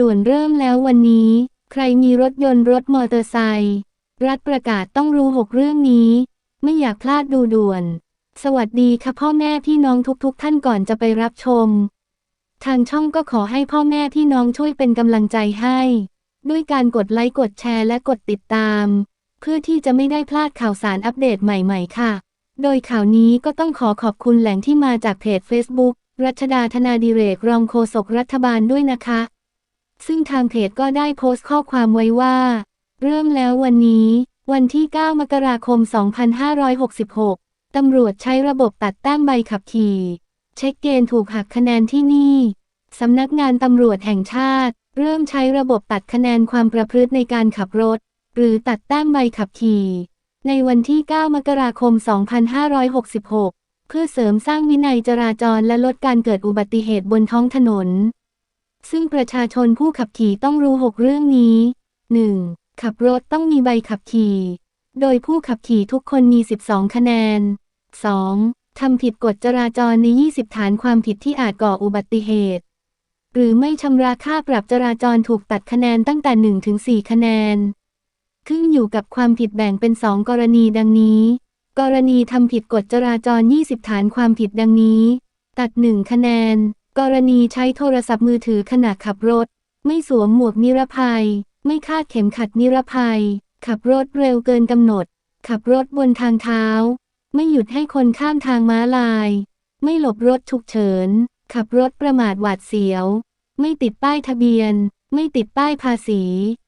ด่วนเริ่มแล้ววันนี้ ใครมีรถยนต์รถมอเตอร์ไซค์รัฐประกาศต้องรู้หกเรื่องนี้ ไม่อยากพลาดดูด่วน สวัสดีค่ะพ่อแม่พี่น้องทุกๆทท่านก่อนจะไปรับชม ทางช่องก็ขอให้พ่อแม่พี่น้องช่วยเป็นกำลังใจให้ ด้วยการกดไลค์กดแชร์และกดติดตาม เพื่อที่จะไม่ได้พลาดข่าวสารอัปเดตใหม่ๆ ค่ะ โดยข่าวนี้ก็ต้องขอขอบคุณแหล่งที่มาจากเพจ Facebook รัชดาธนาดิเรกรองโฆษกรัฐบาลด้วยนะคะ ซึ่งทางเพจก็ได้โพสต์ข้อความไว้ว่า เริ่มแล้ววันนี้ วันที่ 9 มกราคม 2566 ตำรวจใช้ระบบตัดแต้มใบขับขี่ เช็คเกณฑ์ถูกหักคะแนนที่นี่ สำนักงานตำรวจแห่งชาติ เริ่มใช้ระบบตัดคะแนนความประพฤติในการขับรถ หรือตัดแต้มใบขับขี่ ในวันที่ 9 มกราคม 2566 เพื่อเสริมสร้างวินัยจราจรและลดการเกิดอุบัติเหตุบนท้องถนน ซึ่งประชาชนผู้ขับขี่ต้องรู้ 6 เรื่องนี้ 1. ขับรถต้องมีใบขับขี่ โดยผู้ขับขี่ทุกคนมี 12 คะแนน 2. ทำผิดกฎจราจรใน 20 ฐานความผิดที่อาจก่ออุบัติเหตุ หรือไม่ชำระค่าปรับจราจรถูกตัดคะแนนตั้งแต่ 1 ถึง 4 คะแนน ขึ้นอยู่กับความผิดแบ่งเป็น 2 กรณีดังนี้ กรณีทำผิดกฎจราจร 20 ฐานความผิดดังนี้ ตัด 1 คะแนน กรณีใช้โทรศัพท์มือถือขณะขับรถ ไม่สวมหมวกนิรภัย ไม่คาดเข็มขัดนิรภัย ขับรถเร็วเกินกำหนด ขับรถบนทางเท้า ไม่หยุดให้คนข้ามทางม้าลาย ไม่หลบรถฉุกเฉิน ขับรถประมาทหวาดเสียว ไม่ติดป้ายทะเบียน ไม่ติดป้ายภาษี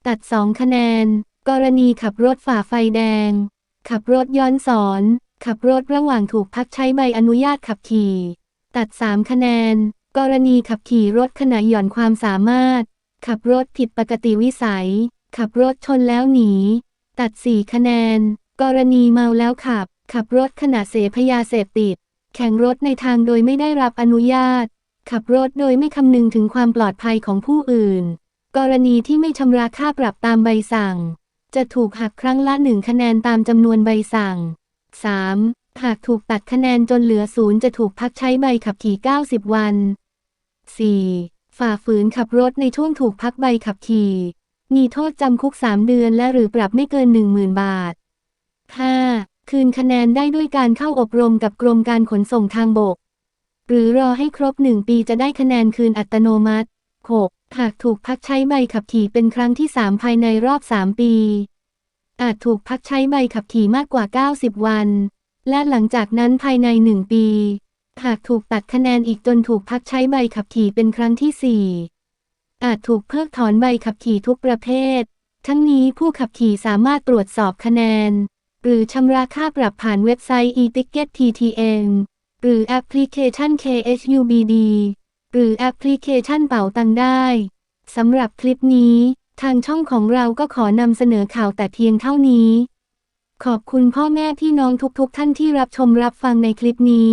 ตัด2คะแนน กรณีขับรถฝ่าไฟแดง ขับรถย้อนสอน ขับรถระหว่างถูกพักใช้ใบอนุญาตขับขี่ ตัด3คะแนน กรณีขับขี่รถขณะหย่อนความสามารถ ขับรถผิดปกติวิสัย ขับรถชนแล้วหนี ตัด 4 คะแนน กรณีเมาแล้วขับ ขับรถขณะเสพยาเสพติด แข่งรถในทางโดยไม่ได้รับอนุญาต ขับรถโดยไม่คำนึงถึงความปลอดภัยของผู้อื่น กรณีที่ไม่ชำระค่าปรับตามใบสั่ง จะถูกหักครั้งละหนึ่งคะแนนตามจำนวนใบสั่ง 3. หากถูกตัดคะแนนจนเหลือศูนย์จะถูกพักใช้ใบขับขี่ 90 วัน 4. ฝ่าฝืนขับรถในช่วงถูกพักใบขับขี่ มีโทษจำคุก 3 เดือนและหรือปรับไม่เกิน 10,000 บาท 5. คืนคะแนนได้ด้วยการเข้าอบรมกับกรมการขนส่งทางบก หรือรอให้ครบ 1 ปีจะได้คะแนนคืนอัตโนมัติ 6. หากถูกพักใช้ใบขับขี่เป็นครั้งที่ 3 ภายในรอบ 3 ปี อาจถูกพักใช้ใบขับขี่มากกว่า 90 วัน และหลังจากนั้นภายใน 1 ปี หากถูกตัดคะแนนอีกจนถูกพักใช้ใบขับขี่เป็นครั้งที่ 4 อาจถูกเพิกถอนใบขับขี่ทุกประเภท ทั้งนี้ผู้ขับขี่สามารถตรวจสอบคะแนน หรือชำระค่าปรับผ่านเว็บไซต์ e-ticket TTM หรือแอปพลิเคชัน KHUBD หรือแอปพลิเคชันเป่าตังได้สำหรับคลิปนี้ ทางช่องของเราก็ขอนำเสนอข่าวแต่เพียงเท่านี้ ขอบคุณพ่อแม่พี่น้องทุกๆทท่านที่รับชมรับฟังในคลิปนี้